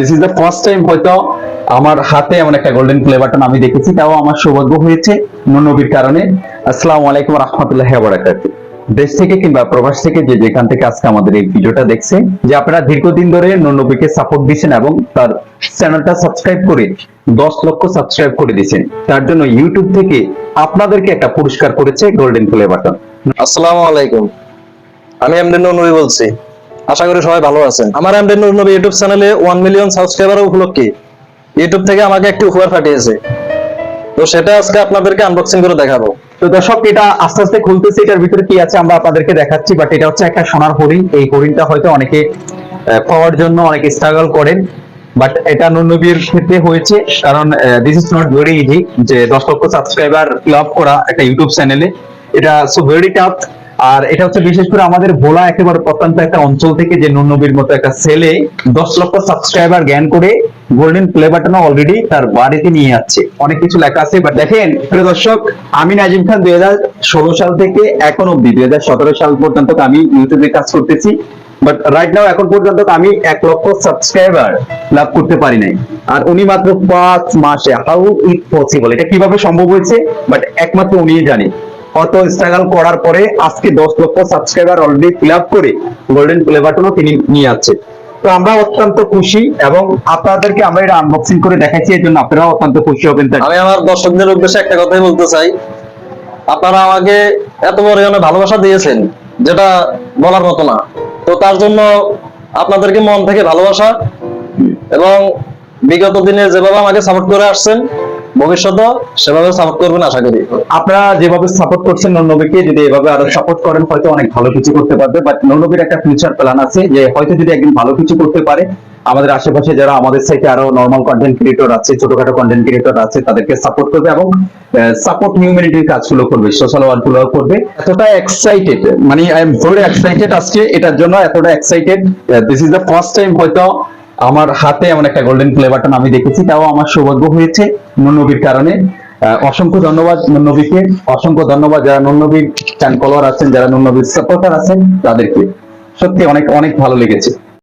This is the first time হয়তো আমার হাতে এমন একটা গোল্ডেন প্লে বাটন আমি দেখেছি, তাও আমার সৌভাগ্য হয়েছে নবীর কারণে। আসসালামু আলাইকুম রহমতুল্লাহ বারাকাতু। দেশ থেকে কিংবা প্রবাস থেকে যে যেখান থেকে আজকে আমাদের এই ভিডিওটা দেখছে, যে আপনারা দীর্ঘদিন ধরে নবীকে সাপোর্ট দিচ্ছেন এবং তার চ্যানেলটা সাবস্ক্রাইব করে দশ লক্ষ সাবস্ক্রাইব করে দিয়েছেন তার জন্য ইউটিউব থেকে আপনাদেরকে একটা পুরস্কার করেছে গোল্ডেন প্লে বাটন আসসালামু আলাইকুম। আমি এমডেন নবী বলছি। আশা করি সবাই ভালো আছেন। আমার এমডেন নবী ইউটিউব চ্যানেলে ওয়ান মিলিয়ন সাবস্ক্রাইবার উপলক্ষে ইউটিউব থেকে আমাকে একটি উপহার পাঠিয়েছে। তো সেটা আজকে আপনাদেরকে আনবক্সিং করে দেখাবো। তো দর্শক, এটা আস্তে আস্তে খুলতেছে, এটার ভিতরে কি আছে আমরা আপনাদেরকে দেখাচ্ছি বাট এটা হচ্ছে একটা সোনার হরিণ। এই হরিণটা হয়তো অনেকে পাওয়ার জন্য অনেকে স্ট্রাগল করেন বাট এটা নুনবীর ক্ষেত্রে হয়েছে, কারণ this is not very easy যে দশ লক্ষ সাবস্ক্রাইবার লাভ করা একটা ইউটিউব চ্যানেলে। এটা সো ভেরি টাফ আর এটা হচ্ছে বিশেষ করে আমাদের ভোলা একেবারে প্রত্যন্ত একটা অঞ্চল থেকে যে নুনবীর মতো একটা ছেলে, দশ লক্ষ সাবস্ক্রাইবার জ্ঞান করে গোল্ডেন প্লে বাটন অলরেডি তার বাড়িতে নিয়ে যাচ্ছে। অনেক কিছু লেখা আছে বাট দেখেন, প্রিয় দর্শক, আমি নাজিম খান দুই হাজার ষোলো সাল থেকে এখন অব্দি দুই হাজার সতেরো সাল পর্যন্ত আমি ইউটিউবে কাজ করতেছি বাট রাইট নাও এখন পর্যন্ত আমি এক লক্ষ সাবস্ক্রাইবার লাভ করতে পারি নাই। আর উনি মাত্র পাঁচ মাসে হাউ ইট পসিবল এটা কীভাবে সম্ভব হয়েছে? বাট একমাত্র উনিই জানে। অত স্ট্রাগল করার পরে আজকে দশ লক্ষ সাবস্ক্রাইবার অলরেডি ফিল আপ করে গোল্ডেন প্লে বাটনও তিনি নিয়ে যাচ্ছে তো আমরা অত্যন্ত খুশি এবং আপনাদেরকে আমরা এটা আনবক্সিং করে দেখাচ্ছি, এর জন্য আপনারাও অত্যন্ত খুশি হবেন। আমি আমার দর্শকদের উদ্দেশ্যে একটা কথাই বলতে চাই। আপনারা আমাকে এত পরিমাণে ভালোবাসা দিয়েছেন, যেটা বলার মতো না। তো তার জন্য আপনাদেরকে মন থেকে ভালোবাসা এবং বিগত দিনে যেভাবে আমাকে সাপোর্ট করে আসছেন ভবিষ্যতেও সেভাবে সাপোর্ট করবেন আশা করি। আপনারা যেভাবে সাপোর্ট করছেন নন্দবীকে যদি এভাবে আরও সাপোর্ট করেন, হয়তো অনেক ভালো কিছু করতে পারবে। বাট নন্দবীর একটা ফিউচার প্ল্যান আছে যে, হয়তো যদি একদিন ভালো কিছু করতে পারে, আমাদের আশেপাশে যারা আমাদের সাইটে আরও নর্মাল কন্টেন্ট ক্রিয়েটর আছে, ছোটখাটো কন্টেন্ট ক্রিয়েটর আছে, তাদেরকে সাপোর্ট করবে এবং সাপোর্ট হিউম্যানিটির কাজগুলো করবে সোশ্যাল ওয়ার্কগুলো করবে। এতটা এক্সাইটেড মানে আই এম ভেরি এক্সাইটেড আজকে এটার জন্য, এতটা excited this is the first time হয়তো আমার হাতে এমন একটা গোল্ডেন প্লে বাটন আমি দেখেছি, তাও আমার সৌভাগ্য হয়েছে নবীর কারণে। অসংখ্য ধন্যবাদ নবীকে অসংখ্য ধন্যবাদ যারা নবীর চ্যান ফলোয়ার আছেন, যারা নবীর সাপোর্টার আছেন তাদেরকে। সত্যি অনেক অনেক ভালো লেগেছে।